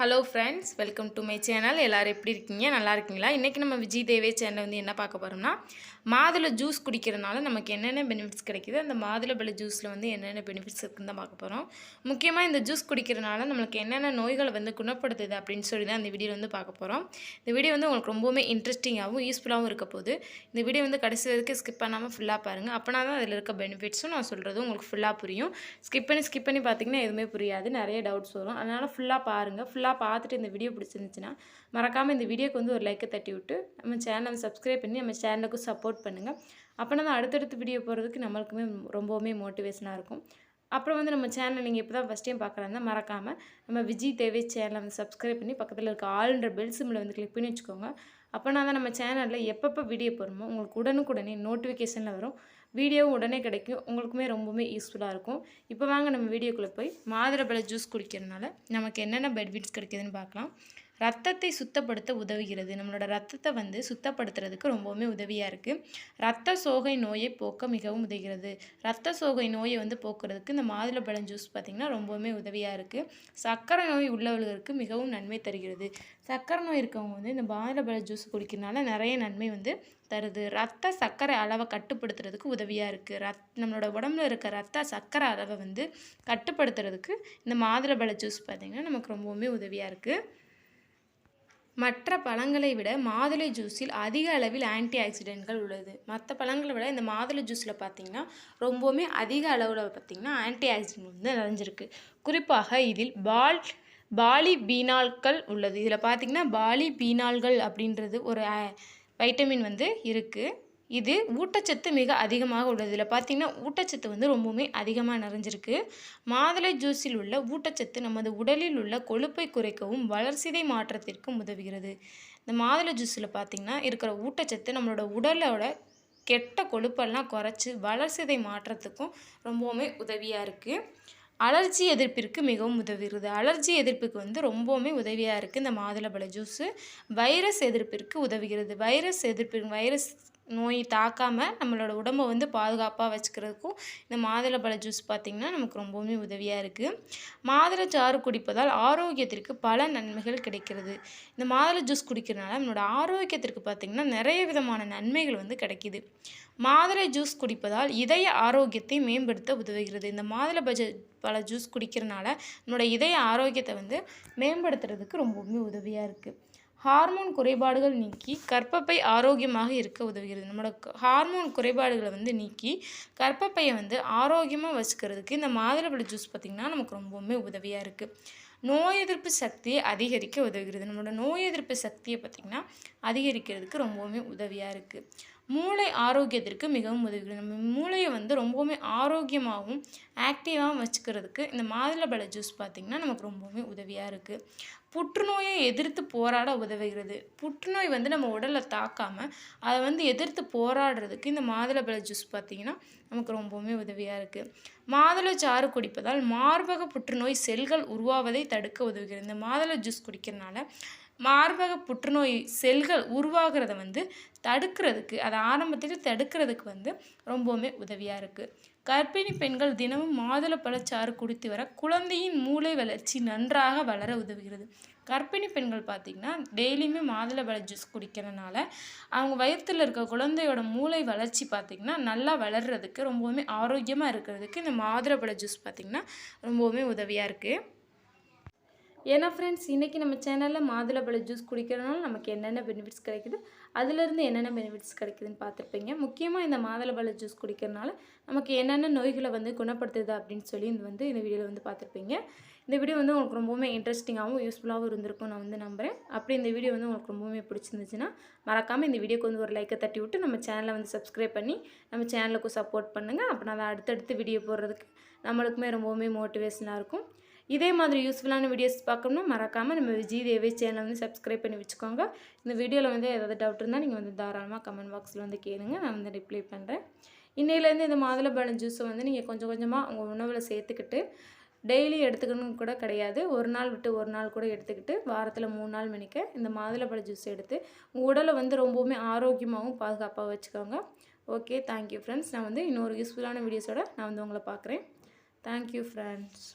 Hello friends welcome to my channel எல்லோரும் எப்படி இருக்கீங்க? நல்லா இருக்கீங்களா? இன்றைக்கி நம்ம விஜய் தேவே சேனல் வந்து என்ன பார்க்க போகிறோம்னா மாதுளை ஜூஸ் குடிக்கிறதுனால நமக்கு என்னென்ன பெனிஃபிட்ஸ் கிடைக்குது? அந்த மாதுளை ஜூஸில் வந்து என்னென்ன பெனிஃபிட்ஸ் இருக்குன்னு தான் பார்க்க போகிறோம் முக்கியமாக இந்த ஜூஸ் குடிக்கிறனால நம்மளுக்கு என்னென்ன நோய்களை வந்து குணப்படுத்துது அப்படின்னு சொல்லி தான் இந்த வீடியோ வந்து பார்க்க போகிறோம் இந்த வீடியோ வந்து உங்களுக்கு ரொம்பவுமே இன்ட்ரெஸ்டிங்காகவும் யூஸ்ஃபுல்லாகவும் இருக்க போது இந்த வீடியோ வந்து கடைசி வரைக்கும் ஸ்கிப் பண்ணாமல் ஃபுல்லாக பாருங்கள் அப்போனா தான் அதில் இருக்க பெனிஃபிட்ஸும் நான் சொல்கிறது உங்களுக்கு ஃபுல்லாக புரியும். ஸ்கிப் பண்ணி ஸ்கிப் பண்ணி பார்த்தீங்கன்னா எதுவுமே புரியாது. நிறைய டவுட்ஸ் வரும். அதனால் ஃபுல்லாக பாருங்கள் ஃபுல்லாக பார்த்துட்டு இந்த வீடியோ பிடிச்சிருந்துச்சுன்னா மறக்காமல் இந்த வீடியோக்கு வந்து ஒரு லைக்கை தட்டி விட்டு நம்ம சேனலை சப்ஸ்கிரைப் பண்ணி நம்ம சேனலுக்கு சப்போர்ட் பண்ணுங்கள் அப்போனா தான் அடுத்தடுத்து வீடியோ போகிறதுக்கு நம்மளுக்குமே ரொம்பவுமே மோட்டிவேஷனாக இருக்கும். அப்புறம் வந்து நம்ம சேனல் நீங்கள் இப்போ தான் ஃபஸ்ட் டைம் பார்க்குறாங்க மறக்காமல் நம்ம விஜய் தேவை சேனலை வந்து சப்ஸ்கிரைப் பண்ணி பக்கத்தில் இருக்க ஆளுன்ற பெல் சிம்மில் வந்து கிளிக் பண்ணி வச்சுக்கோங்க. அப்போனா தான் நம்ம சேனலில் எப்பப்போ வீடியோ போடுறோமோ உங்களுக்கு உடனுக்குடனே நோட்டிஃபிகேஷனில் வரும். வீடியோவும் உடனே கிடைக்கும். உங்களுக்குமே ரொம்பவுமே யூஸ்ஃபுல்லாக இருக்கும். இப்போ வாங்க நம்ம வீடியோக்குள்ளே போய் மாதுளம்பழ ஜூஸ் குடிக்கிறதுனால நமக்கு என்னென்ன பெனிஃபிட்ஸ் கிடைக்கிதுன்னு பார்க்கலாம். ரத்தத்தை சுத்தப்படுத்த உதவுகிறது. நம்மளோட ரத்தத்தை வந்து சுத்தப்படுத்துறதுக்கு ரொம்பவுமே உதவியாக இருக்குது ரத்த சோகை நோயை போக்க மிகவும் உதவுகிறது. ரத்த சோகை நோயை வந்து போக்குறதுக்கு இந்த மாதுளம்பழம் ஜூஸ் பார்த்திங்கன்னா ரொம்பவுமே உதவியாக இருக்குது சர்க்கரை நோய் உள்ளவர்களுக்கு மிகவும் நன்மை தருகிறது. சர்க்கரை நோய் இருக்கவங்க வந்து இந்த மாதுளம்பழம் ஜூஸ் குடிக்கிறதுனால நிறைய நன்மை வந்து தருது. ரத்த சர்க்கரை அளவை கட்டுப்படுத்துறதுக்கு உதவியாக இருக்குது ரத் நம்மளோட உடம்புல இருக்க ரத்த சர்க்கரை அளவை வந்து கட்டுப்படுத்துறதுக்கு இந்த மாதுளம்பழ ஜூஸ் பார்த்திங்கன்னா நமக்கு ரொம்பவுமே உதவியாக இருக்குது மற்ற பழங்களை விட மாதுளை ஜூஸில் அதிக அளவில் ஆன்டி ஆக்சிடென்ட்கள் உள்ளது. மற்ற பழங்களை விட இந்த மாதுளை ஜூஸில் பார்த்திங்கன்னா ரொம்பவுமே அதிக அளவில் பார்த்திங்கன்னா ஆன்டி ஆக்சிடென்ட் வந்து நிறைஞ்சிருக்கு. குறிப்பாக இதில் பால் பாலி பீனால்கள் உள்ளது. இதில் பார்த்திங்கன்னா பாலி பீனால்கள் அப்படின்றது ஒரு வைட்டமின் வந்து இருக்குது இது ஊட்டச்சத்து மிக அதிகமாக உள்ளது. இதில் பார்த்திங்கன்னா ஊட்டச்சத்து வந்து ரொம்பவுமே அதிகமாக நிறைஞ்சிருக்கு. மாதுளை ஜூஸில் உள்ள ஊட்டச்சத்து நமது உடலில் உள்ள கொழுப்பை குறைக்கவும் வளர்சிதை மாற்றத்திற்கும் உதவுகிறது. இந்த மாதுளை ஜூஸில் பார்த்திங்கன்னா இருக்கிற ஊட்டச்சத்து நம்மளோட உடலோட கெட்ட கொழுப்பெல்லாம் குறைச்சி வளர்சிதை மாற்றத்துக்கும் ரொம்பவுமே உதவியாக இருக்குது அலர்ஜி எதிர்ப்பிற்கு மிகவும் உதவுகிறது. அலர்ஜி எதிர்ப்புக்கு வந்து ரொம்பவுமே உதவியாக இருக்குது இந்த மாதுளை பழ ஜூஸு. வைரஸ் எதிர்ப்பிற்கு உதவுகிறது. வைரஸ் எதிர்ப்பு வைரஸ் நோய் தாக்காமல் நம்மளோட உடம்பை வந்து பாதுகாப்பாக வச்சுக்கிறதுக்கும் இந்த மாதுளம்பழ ஜூஸ் பார்த்திங்கன்னா நமக்கு ரொம்பவுமே உதவியாக இருக்குது மாதுளை சாறு குடிப்பதால் ஆரோக்கியத்திற்கு பல நன்மைகள் கிடைக்கிறது. இந்த மாதுளை ஜூஸ் குடிக்கிறதுனால நம்மளோட ஆரோக்கியத்திற்கு பார்த்திங்கன்னா நிறைய விதமான நன்மைகள் வந்து கிடைக்கிது. மாதுளை ஜூஸ் குடிப்பதால் இதய ஆரோக்கியத்தை மேம்படுத்த உதவுகிறது. இந்த மாதுளை பஜ பல ஜூஸ் குடிக்கிறனால நம்மளோட இதய ஆரோக்கியத்தை வந்து மேம்படுத்துறதுக்கு ரொம்பவுமே உதவியாக இருக்குது ஹார்மோன் குறைபாடுகள் நீக்கி கர்ப்பப்பை ஆரோக்கியமாக இருக்க உதவுகிறது. நம்மளோட ஹார்மோன் குறைபாடுகளை வந்து நீக்கி கர்ப்பப்பையை வந்து ஆரோக்கியமாக வச்சுக்கிறதுக்கு இந்த மாதுளம்பழ ஜூஸ் பார்த்திங்கன்னா நமக்கு ரொம்பவுமே உதவியாக இருக்குது நோய் எதிர்ப்பு சக்தியை அதிகரிக்க உதவுகிறது. நம்மளோட நோய் எதிர்ப்பு சக்தியை பார்த்திங்கன்னா அதிகரிக்கிறதுக்கு ரொம்பவுமே உதவியாக இருக்குது மூளை ஆரோக்கியத்திற்கு மிகவும் உதவுகிறது நம்ம மூளையை வந்து ரொம்பவுமே ஆரோக்கியமாகவும் ஆக்டிவாகவும் வச்சுக்கிறதுக்கு இந்த மாதுளம்பழ ஜூஸ் பார்த்திங்கன்னா நமக்கு ரொம்பவுமே உதவியாக இருக்குது புற்றுநோயை எதிர்த்து போராட உதவுகிறது. புற்றுநோய் வந்து நம்ம உடலை தாக்காமல் அதை வந்து எதிர்த்து போராடுறதுக்கு இந்த மாதுளம்பழ ஜூஸ் பார்த்திங்கன்னா நமக்கு ரொம்பவுமே உதவியாக இருக்குது மாதுளை சாறு குடிப்பதால் மார்பக புற்றுநோய் செல்கள் உருவாவதை தடுக்க உதவுகிறது. இந்த மாதுளை ஜூஸ் குடிக்கிறனால மார்பக புற்றுநோய் செல்கள் உருவாகிறத வந்து தடுக்கிறதுக்கு அதை ஆரம்பத்தில் தடுக்கிறதுக்கு வந்து ரொம்பவுமே உதவியாக இருக்குது கர்ப்பிணி பெண்கள் தினமும் மாதுளை பழச்சாறு குடித்து வர குழந்தையின் மூளை வளர்ச்சி நன்றாக வளர உதவுகிறது. கர்ப்பிணி பெண்கள் பார்த்திங்கன்னா டெய்லியுமே மாதுளை பழ ஜூஸ் குடிக்கிறதுனால அவங்க வயிற்றில் இருக்க குழந்தையோட மூளை வளர்ச்சி பார்த்திங்கன்னா நல்லா வளர்கிறதுக்கு ரொம்பவுமே ஆரோக்கியமாக இருக்கிறதுக்கு இந்த மாதுளை பழ ஜூஸ் பார்த்திங்கன்னா ரொம்பவுமே உதவியாக இருக்குது ஏன்னா ஃப்ரெண்ட்ஸ் இன்றைக்கி நம்ம சேனலில் மாதுளம்பழ ஜூஸ் குடிக்கிறதுனால நமக்கு என்னென்ன பெனிஃபிட்ஸ் கிடைக்குது? அதுலேருந்து என்னென்ன பெனிஃபிட்ஸ் கிடைக்குதுன்னு பார்த்துருப்பீங்க. முக்கியமாக இந்த மாதுளம்பழ ஜூஸ் குடிக்கிறதுனால நமக்கு என்னென்ன நோய்களை வந்து குணப்படுத்துது அப்படின்னு சொல்லி இந்த வந்து இந்த வீடியோவில் வந்து பார்த்துருப்பீங்க. இந்த வீடியோ வந்து உங்களுக்கு ரொம்பவுமே இன்ட்ரெஸ்டிங்காகவும் யூஸ்ஃபுல்லாகவும் இருந்திருக்கும் நான் வந்து நம்புகிறேன் அப்படி இந்த வீடியோ வந்து உங்களுக்கு ரொம்பவுமே பிடிச்சிருந்துச்சுன்னா மறக்காமல் இந்த வீடியோக்கு வந்து ஒரு லைக்கை தட்டி விட்டு நம்ம சேனலை வந்து சப்ஸ்கிரைப் பண்ணி நம்ம சேனலுக்கும் சப்போர்ட் பண்ணுங்கள் அப்போ நான் அடுத்தடுத்து வீடியோ போடுறதுக்கு நம்மளுக்குமே ரொம்பவுமே மோட்டிவேஷனாக இருக்கும். இதே மாதிரி யூஸ்ஃபுல்லான வீடியோஸ் பார்க்கணும்னா மறக்காமல் நம்ம விஜய் தேவி சேனல் வந்து சப்ஸ்கிரைப் பண்ணி வச்சுக்கோங்க. இந்த வீடியோவில் வந்து ஏதாவது டவுட் இருந்தால் நீங்கள் வந்து தாராளமாக கமெண்ட் பாக்ஸில் வந்து கேளுங்க. நான் வந்து ரிப்ளை பண்ணுறேன் இன்னையிலேருந்து இந்த மாதுளம்பழம் ஜூஸை வந்து நீங்கள் கொஞ்சம் கொஞ்சமாக உங்கள் உணவில் சேர்த்துக்கிட்டு டெய்லி எடுத்துக்கணும் கூட கிடையாது. ஒரு நாள் விட்டு ஒரு நாள் கூட எடுத்துக்கிட்டு வாரத்தில் மூணு நாள் மணிக்க இந்த மாதுளப்பழ ஜூஸ் எடுத்து உங்கள் உடலை வந்து ரொம்பவுமே ஆரோக்கியமாகவும் பாதுகாப்பாக வச்சுக்கோங்க. ஓகே தேங்க்யூ ஃப்ரெண்ட்ஸ் நான் வந்து இன்னொரு யூஸ்ஃபுல்லான வீடியோஸோட நான் வந்து உங்களை பார்க்குறேன். Thank you friends